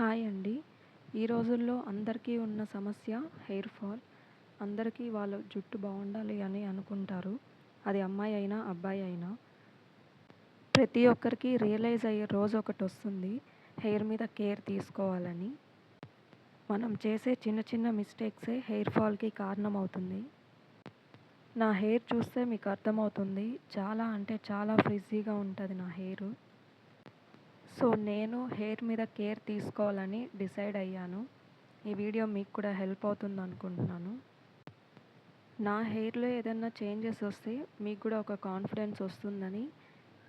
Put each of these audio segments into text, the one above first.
Hi అండి. ఈ రోజుల్లో అందరికీ ఉన్న సమస్య హెయిర్ ఫాల్. అందరికీ వాళ్ళ జుట్టు బాగుండాలి అని అనుకుంటారు. అది అమ్మాయి అయినా అబ్బాయి అయినా. ప్రతి ఒక్కరికి రియలైజ్ అయ్యే రోజు ఒకటి వస్తుంది. హెయిర్ మీద కేర్ తీసుకోవాలని. మనం చేసే చిన్న చిన్న మిస్టేక్సే హెయిర్ ఫాల్కి కారణం అవుతుంది నా హెయిర్ చూస్తే మీకు అర్థమవుతుంది. చాలా అంటే చాలా ఫ్రిజీగా ఉంటుంది నా హెయిర్. సో నేను హెయిర్ మీద కేర్ తీసుకోవాలని డిసైడ్ అయ్యాను. ఈ వీడియో మీకు కూడా హెల్ప్ అవుతుంది అనుకుంటున్నాను. నా హెయిర్లో ఏదైనా చేంజెస్ వస్తే మీకు కూడా ఒక కాన్ఫిడెన్స్ వస్తుందని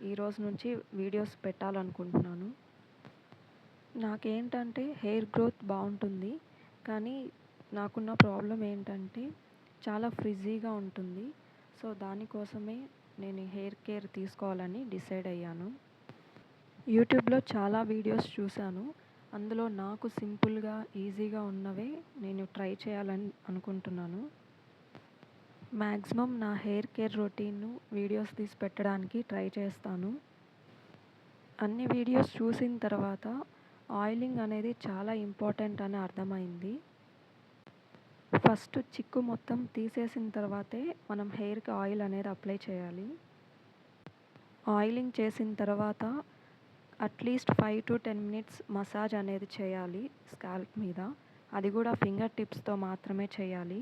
ఈరోజు నుంచి వీడియోస్ పెట్టాలనుకుంటున్నాను. నాకేంటంటే హెయిర్ గ్రోత్ బాగుంటుంది. కానీ నాకున్న ప్రాబ్లం ఏంటంటే చాలా ఫ్రిజీగా ఉంటుంది. సో దానికోసమే నేను హెయిర్ కేర్ తీసుకోవాలని డిసైడ్ అయ్యాను. యూట్యూబ్లో చాలా వీడియోస్ చూశాను. అందులో నాకు సింపుల్గా ఈజీగా ఉన్నవే నేను ట్రై చేయాలని అనుకుంటున్నాను. మ్యాక్సిమం నా హెయిర్ కేర్ రొటీన్ను వీడియోస్ తీసి పెట్టడానికి ట్రై చేస్తాను. అన్ని వీడియోస్ చూసిన తర్వాత ఆయిలింగ్ అనేది చాలా ఇంపార్టెంట్ అని అర్థమైంది. ఫస్ట్ చిక్కు మొత్తం తీసేసిన తర్వాతే మనం హెయిర్కి ఆయిల్ అనేది అప్లై చేయాలి. ఆయిలింగ్ చేసిన తర్వాత at least five to ten minutes massage అనేది చేయాలి స్కాల్ప్ మీద. అది కూడా ఫింగర్ టిప్స్తో మాత్రమే చేయాలి.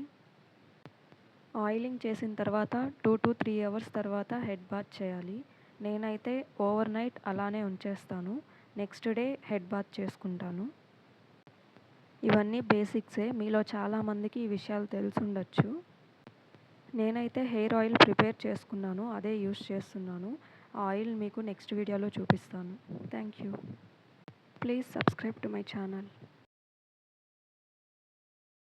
ఆయిలింగ్ చేసిన తర్వాత టూ టు త్రీ అవర్స్ తర్వాత హెడ్ బాత్ చేయాలి. నేనైతే ఓవర్ నైట్ అలానే ఉంచేస్తాను. నెక్స్ట్ డే హెడ్ బాత్ చేసుకుంటాను. ఇవన్నీ బేసిక్సే. మీలో చాలామందికి ఈ విషయాలు తెలుసుండొచ్చు నేనైతే హెయిర్ ఆయిల్ ప్రిపేర్ చేసుకున్నాను. అదే యూస్ చేస్తున్నాను. ఆయిల్ మీకు నెక్స్ట్ వీడియోలో చూపిస్తాను. Thank you. Please subscribe to my channel.